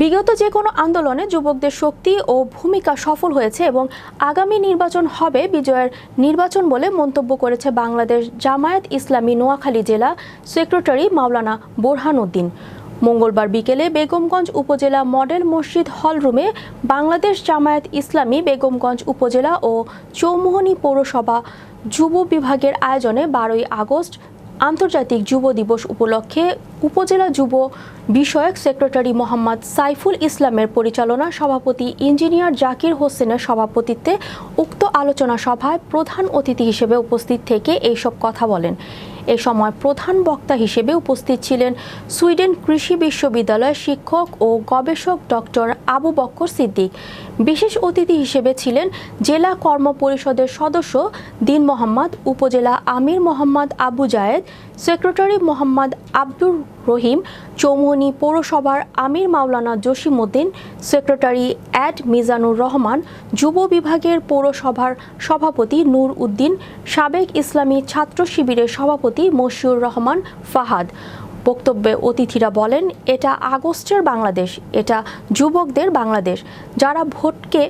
বিগত যে কোনো আন্দোলনে যুবকদের শক্তি ও ভূমিকা সফল হয়েছে এবং আগামী নির্বাচন হবে বিজয়ের নির্বাচন বলে মন্তব্য করেছে বাংলাদেশ জামায়াত ইসলামী নোয়াখালী জেলা সেক্রেটারি মাওলানা বোরহান উদ্দিন। মঙ্গলবার বিকেলে বেগমগঞ্জ উপজেলা মডেল মসজিদ হলরুমে বাংলাদেশ জামায়াত ইসলামী বেগমগঞ্জ উপজেলা ও চৌমুহনী পৌরসভা যুব বিভাগের আয়োজনে বারোই আগস্ট আন্তর্জাতিক যুব দিবস উপলক্ষে উপজেলা যুব বিষয়ক সেক্রেটারি মোহাম্মদ সাইফুল ইসলামের পরিচালনা সভাপতি ইঞ্জিনিয়ার জাকির হোসেনের সভাপতিত্বে উক্ত আলোচনা সভায় প্রধান অতিথি হিসেবে উপস্থিত থেকে এইসব কথা বলেন। এ সময় প্রধান বক্তা হিসেবে উপস্থিত ছিলেন সুইডেন কৃষি বিশ্ববিদ্যালয়ের শিক্ষক ও গবেষক ডক্টর আবু বক্কর সিদ্দিক। বিশেষ অতিথি হিসেবে ছিলেন জেলা কর্ম পরিষদের সদস্য দিন মোহাম্মদ, উপজেলা আমির মোহাম্মদ আবু জায়েদ, সেক্রেটারি মোহাম্মদ আব্দুর রহিম চৌমুহনী পৌরসভার আমির মাওলানা জসিমউদ্দিন, সেক্রেটারি অ্যাড মিজানুর রহমান, যুব বিভাগের পৌরসভার সভাপতি নূর উদ্দিন, সাবেক ইসলামী ছাত্র শিবিরের সভাপতি মশিউর রহমান ফাহাদ। বক্তব্যে অতিথিরা বলেন, এটা আগস্টের বাংলাদেশ, এটা যুবকদের বাংলাদেশ। যারা ভোটকে,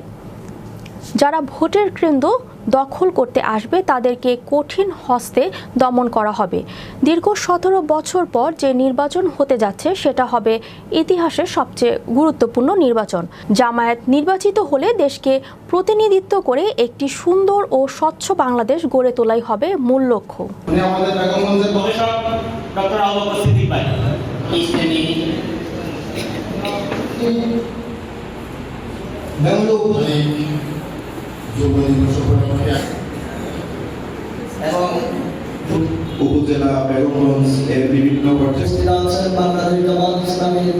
যারা ভোটের কেন্দ্র দখল করতে আসবে তাদেরকে কঠিন হস্তে দমন করা হবে। দীর্ঘ সতেরো বছর পর যে নির্বাচন হতে যাচ্ছে সেটা হবে ইতিহাসের সবচেয়ে গুরুত্বপূর্ণ নির্বাচন। জামায়াত নির্বাচিত হলে দেশকে প্রতিনিধিত্ব করে একটি সুন্দর ও স্বচ্ছ বাংলাদেশ গড়ে তোলাই হবে মূল লক্ষ্য। এবং উপজেলা বেগমগঞ্জ এর বিভিন্ন পর্যায়ে বাংলাদেশ জামাত ইসলামীর